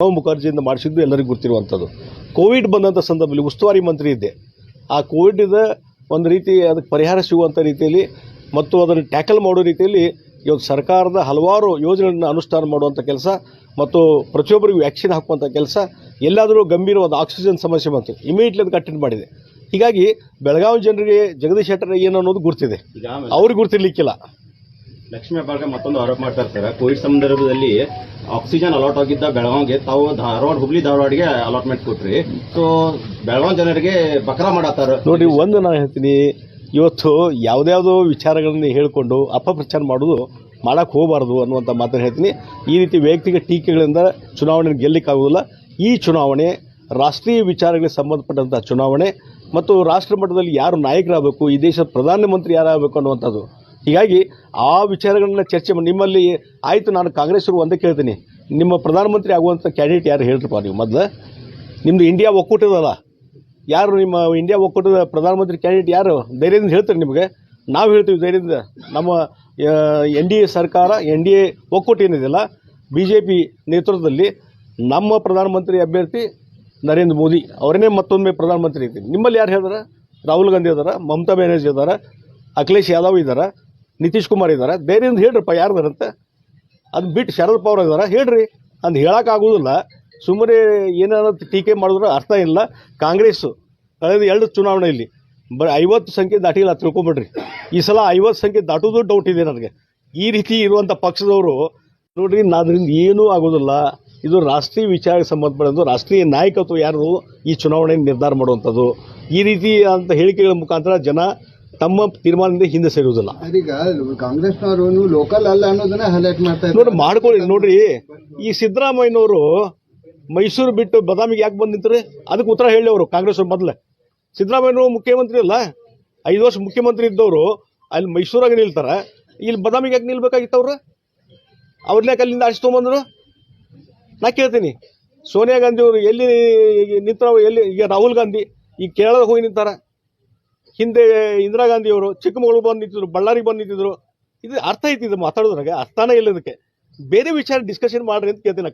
ಪ್ರಣವ್ ಮುಖರ್ಜಿಯಿಂದ ಮಾಡಿಸಿದ್ದು ಎಲ್ಲರಿಗೂ ಗೊತ್ತಿರುವಂಥದ್ದು. ಕೋವಿಡ್ ಬಂದಂಥ ಸಂದರ್ಭದಲ್ಲಿ ಉಸ್ತುವಾರಿ ಮಂತ್ರಿ ಇದ್ದೆ. ಆ ಕೋವಿಡ್ ಒಂದು ರೀತಿ ಅದಕ್ಕೆ ಪರಿಹಾರ ಸಿಗುವಂಥ ರೀತಿಯಲ್ಲಿ ಮತ್ತು ಅದನ್ನು ಟ್ಯಾಕಲ್ ಮಾಡೋ ರೀತಿಯಲ್ಲಿ ಇವತ್ತು ಸರ್ಕಾರದ ಹಲವಾರು ಯೋಜನೆಗಳನ್ನು ಅನುಷ್ಠಾನ ಮಾಡುವಂಥ ಕೆಲಸ ಮತ್ತು ಪ್ರತಿಯೊಬ್ಬರಿಗೂ ವ್ಯಾಕ್ಸಿನ್ ಹಾಕುವಂಥ ಕೆಲಸ ಎಲ್ಲಾದರೂ ಗಂಭೀರವಾದ ಆಕ್ಸಿಜನ್ ಸಮಸ್ಯೆ ಬಂತು. ಇಮಿಡಿಯೇಟ್ಲಿ ಅದಕ್ಕೆ ಅಟೆಂಡ್ ಮಾಡಿದೆ. ಹೀಗಾಗಿ ಬೆಳಗಾವಿ ಜನರಿಗೆ ಜಗದೀಶ್ ಶೆಟ್ಟರ್ ಏನು ಅನ್ನೋದು ಗುರ್ತಿದೆ. ಅವ್ರಿಗೆ ಗುರ್ತಿರ್ಲಿಕ್ಕಿಲ್ಲ. ಲಕ್ಷ್ಮೀ ಹೆಬ್ಬಾಳ್ಕರ್ ಮತ್ತೊಂದು ಆರೋಪ ಮಾಡ್ತಾ ಇರ್ತಾರೆ. ಕೋವಿಡ್ ಸಂದರ್ಭದಲ್ಲಿ ಆಕ್ಸಿಜನ್ ಅಲಾಟ್ ಆಗಿದ್ದ ಬೆಳಗಾವಿಗೆ ತಾವು ಧಾರವಾಡ ಹುಬ್ಳಿ ಧಾರವಾಡಿಗೆ ಅಲಾಟ್ಮೆಂಟ್ ಕೊಟ್ರಿ. ಸೊ ಬೆಳಗಾವಿ ಜನರಿಗೆ ಬಕ್ರ ಮಾಡತ್ತಾರ. ನೋಡಿ, ಒಂದು ನಾನು ಹೇಳ್ತೀನಿ, ಇವತ್ತು ಯಾವುದ್ಯಾವುದೋ ವಿಚಾರಗಳನ್ನ ಹೇಳಿಕೊಂಡು ಅಪಪ್ರಚಾರ ಮಾಡೋದು ಮಾಡಕ್ಕೆ ಹೋಗಬಾರ್ದು ಅನ್ನುವಂಥ ಮಾತನ್ನು ಹೇಳ್ತೀನಿ. ಈ ರೀತಿ ವೈಯಕ್ತಿಕ ಟೀಕೆಗಳಿಂದ ಚುನಾವಣೆ ಗೆಲ್ಲಕ್ಕಾಗೋದಿಲ್ಲ. ಈ ಚುನಾವಣೆ, ರಾಷ್ಟ್ರೀಯ ವಿಚಾರಗಳಿಗೆ ಸಂಬಂಧಪಟ್ಟಂಥ ಚುನಾವಣೆ, ಮತ್ತು ರಾಷ್ಟ್ರ ಮಟ್ಟದಲ್ಲಿ ಯಾರು ನಾಯಕರಾಗಬೇಕು, ಈ ದೇಶದ ಪ್ರಧಾನಮಂತ್ರಿ ಯಾರಾಗಬೇಕು ಅನ್ನುವಂಥದ್ದು. ಹೀಗಾಗಿ ಆ ವಿಚಾರಗಳನ್ನ ಚರ್ಚೆ ಮಾಡಿ, ನಿಮ್ಮಲ್ಲಿ ಆಯಿತು ನಾನು ಕಾಂಗ್ರೆಸ್ಸರು ಒಂದೇ ಕೇಳ್ತೀನಿ. ನಿಮ್ಮ ಪ್ರಧಾನಮಂತ್ರಿ ಆಗುವಂಥ ಕ್ಯಾಂಡಿಡೇಟ್ ಯಾರು ಹೇಳ್ರಪ್ಪ ನೀವು ಮೊದಲು? ನಿಮ್ಮದು ಇಂಡಿಯಾ ಒಕ್ಕೂಟದಲ್ಲ ಯಾರು ನಿಮ್ಮ ಇಂಡಿಯಾ ಒಕ್ಕೂಟದ ಪ್ರಧಾನಮಂತ್ರಿ ಕ್ಯಾಂಡಿಡೇಟ್ ಯಾರು? ಧೈರ್ಯದಿಂದ ಹೇಳ್ತಾರೆ ನಿಮಗೆ. ನಾವು ಹೇಳ್ತೀವಿ ಧೈರ್ಯದಿಂದ. ನಮ್ಮ ಎನ್ ಡಿ ಎ ಸರ್ಕಾರ ಎನ್ ಡಿ ಎ ಒಕ್ಕೂಟ ಏನಿದೆಯಲ್ಲ ಬಿ ಜೆ ಪಿ ನೇತೃತ್ವದಲ್ಲಿ ನಮ್ಮ ಪ್ರಧಾನಮಂತ್ರಿ ಅಭ್ಯರ್ಥಿ ನರೇಂದ್ರ ಮೋದಿ ಅವರನ್ನೇ ಮತ್ತೊಮ್ಮೆ ಪ್ರಧಾನಮಂತ್ರಿ ಇದ್ದೀನಿ. ನಿಮ್ಮಲ್ಲಿ ಯಾರು ಹೇಳಿದಾರೆ? ರಾಹುಲ್ ಗಾಂಧಿ ಇದ್ದಾರೆ ಮಮತಾ ಬ್ಯಾನರ್ಜಿ ಇದ್ದಾರೆ ಅಖಿಲೇಶ್ ಯಾದವ್ ಇದಾರ. ನಿತೀಶ್ ಕುಮಾರ್ ಇದ್ದಾರೆ ಧೈರ್ಯದಿಂದ ಹೇಳ್ರಪ್ಪ, ಯಾರ್ದಾರಂತೆ? ಅದು ಬಿಟ್ಟು ಶರದ್ ಪವಾರ್ ಇದ್ದಾರೆ ಹೇಳ್ರಿ, ಅಂದ್ ಹೇಳೋಕ್ಕಾಗೋದಿಲ್ಲ ಸುಮ್ಮನೆ ಏನಾದ್ರು ಟೀಕೆ ಮಾಡಿದ್ರೆ ಅರ್ಥ ಇಲ್ಲ. ಕಾಂಗ್ರೆಸ್ ಕಳೆದ ಎರಡು ಚುನಾವಣೆಯಲ್ಲಿ ಬ ಐವತ್ತು ಸಂಖ್ಯೆ ದಾಟಿಲ್ಲ ತಿಳ್ಕೊಂಬಿಡ್ರಿ. ಈ ಸಲ ಐವತ್ತು ಸಂಖ್ಯೆ ದಾಟೋದು ಡೌಟ್ ಇದೆ ನನಗೆ. ಈ ರೀತಿ ಇರುವಂಥ ಪಕ್ಷದವರು ನೋಡ್ರಿ, ನಾದ್ರಿಂದ ಏನೂ ಆಗೋದಿಲ್ಲ. ಇದು ರಾಷ್ಟ್ರೀಯ ವಿಚಾರಕ್ಕೆ ಸಂಬಂಧಪಟ್ಟಂಥ ರಾಷ್ಟ್ರೀಯ ನಾಯಕತ್ವ ಯಾರು ಈ ಚುನಾವಣೆ ನಿರ್ಧಾರ ಮಾಡುವಂಥದ್ದು ಈ ರೀತಿ ಅಂತ ಹೇಳಿಕೆಗಳ ಮುಖಾಂತರ ಜನ ತಮ್ಮ ತೀರ್ಮಾನದಿಂದ ಹಿಂದೆ ಸರಿಯುವುದಿಲ್ಲ ಅದೀಗ ಕಾಂಗ್ರೆಸ್ನವರು ಲೋಕಲ್ ಅಲ್ಲ ಅನ್ನೋದನ್ನ ಹೈಲೈಟ್ ಮಾಡ್ತಾ ಇದ್ದಾರೆ. ನೋಡ್ರಿ ಮಾಡ್ಕೊಳ್ಳಿ ನೋಡ್ರಿ. ಈ ಸಿದ್ದರಾಮಯ್ಯನವರು ಮೈಸೂರು ಬಿಟ್ಟು ಬದಾಮಿಗೆ ಯಾಕೆ ಬಂದು ನಿಂತ್ರಿ? ಅದಕ್ಕೆ ಉತ್ತರ ಹೇಳಿ ಅವರು ಕಾಂಗ್ರೆಸ್ ಅವ್ರು ಮೊದಲೇ. ಸಿದ್ದರಾಮಯ್ಯನವರು ಮುಖ್ಯಮಂತ್ರಿ ಅಲ್ಲ. ಐದು ವರ್ಷ ಮುಖ್ಯಮಂತ್ರಿ ಇದ್ದವರು. ಅಲ್ಲಿ ಮೈಸೂರಾಗ ನಿಲ್ತಾರೆ. ಇಲ್ಲಿ ಬದಾಮಿಗೆ ಯಾಕೆ ನಿಲ್ಬೇಕಾಗಿತ್ತು ಅವ್ರು? ಯಾಕೆ ಅಲ್ಲಿಂದ ಆರಿಸಿ ತೊಗೊಂಬಂದ್ರು ನಾ ಕೇಳ್ತೀನಿ. ಸೋನಿಯಾ ಗಾಂಧಿ ಅವರು ಎಲ್ಲಿ ನಿಂತಾರ ಎಲ್ಲಿ ಈಗ ರಾಹುಲ್ ಗಾಂಧಿ ಈಗ ಕೇರಳದಾಗ ಹೋಗಿ ನಿಂತಾರ ಹಿಂದೆ ಇಂದಿರಾ ಗಾಂಧಿ ಅವರು ಚಿಕ್ಕಮಗಳೂರು ಬಂದು ನಿಂತಿದ್ರು, ಬಳ್ಳಾರಿಗೆ ಬಂದು ನಿಂತಿದ್ರು. ಇದು ಅರ್ಥ ಐತಿ ಇದು ಮಾತಾಡೋದ್ರಾಗ, ಅರ್ಥನೇ ಇಲ್ಲ ಇದಕ್ಕೆ. ಬೇರೆ ವಿಚಾರ ಡಿಸ್ಕಷನ್ ಮಾಡ್ರಿ ಅಂತ ಕೇಳ್ತೀನಿ.